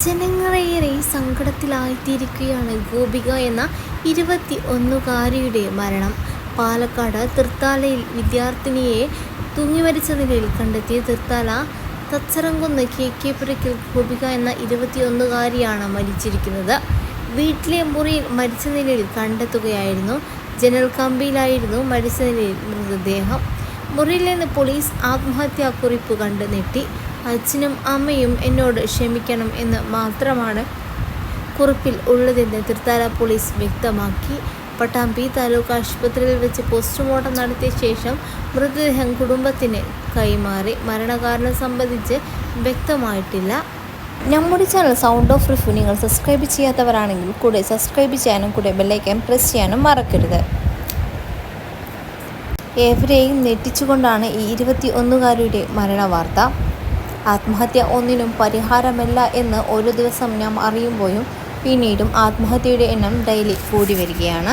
ജനങ്ങളേറെ സങ്കടത്തിലായിത്തീരിക്കുകയാണ് ഗോപിക എന്ന ഇരുപത്തി ഒന്നുകാരിയുടെ മരണം. പാലക്കാട് തൃത്താലയിൽ വിദ്യാർത്ഥിനിയെ തൂങ്ങിമരിച്ച നിലയിൽ കണ്ടെത്തിയ തൃത്താല തച്ചറങ്കുന്ന് കെ കെ പുരയ്ക്കൽ ഗോപിക എന്ന ഇരുപത്തിയൊന്നുകാരിയാണ് മരിച്ചിരിക്കുന്നത്. വീട്ടിലെ മുറിയിൽ മരിച്ച നിലയിൽ കണ്ടെത്തുകയായിരുന്നു. ജനൽ കമ്പിയിലായിരുന്നു മരിച്ച നിലയിൽ മൃതദേഹം. മുറിയിൽ നിന്ന് പോലീസ് ആത്മഹത്യാക്കുറിപ്പ് കണ്ട് നെട്ടി അച്ഛനും അമ്മയും എന്നോട് ക്ഷമിക്കണം എന്ന് മാത്രമാണ് കുറിപ്പിൽ ഉള്ളതെന്ന് തൃത്താല പോലീസ് വ്യക്തമാക്കി. പട്ടാമ്പി താലൂക്ക് ആശുപത്രിയിൽ വെച്ച് പോസ്റ്റ്മോർട്ടം നടത്തിയ ശേഷം മൃതദേഹം കുടുംബത്തിന് കൈമാറി. മരണകാരണം സംബന്ധിച്ച് വ്യക്തമായിട്ടില്ല. നമ്മുടെ ചാനൽ സൗണ്ട് ഓഫ് റിഫ്യൂ നിങ്ങൾ സബ്സ്ക്രൈബ് ചെയ്യാത്തവരാണെങ്കിൽ കൂടെ സബ്സ്ക്രൈബ് ചെയ്യാനും കൂടെ ബെല്ലൈക്കൻ പ്രസ് ചെയ്യാനും മറക്കരുത്. ഏവരെയും ഞെട്ടിച്ചുകൊണ്ടാണ് ഈ ഇരുപത്തി ഒന്നുകാരിയുടെ മരണവാർത്ത. ആത്മഹത്യ ഒന്നിനും പരിഹാരമല്ല എന്ന് ഒരു ദിവസം നാം അറിയുമ്പോഴും പിന്നീടും ആത്മഹത്യയുടെ എണ്ണം ഡെയിലി കൂടി വരികയാണ്.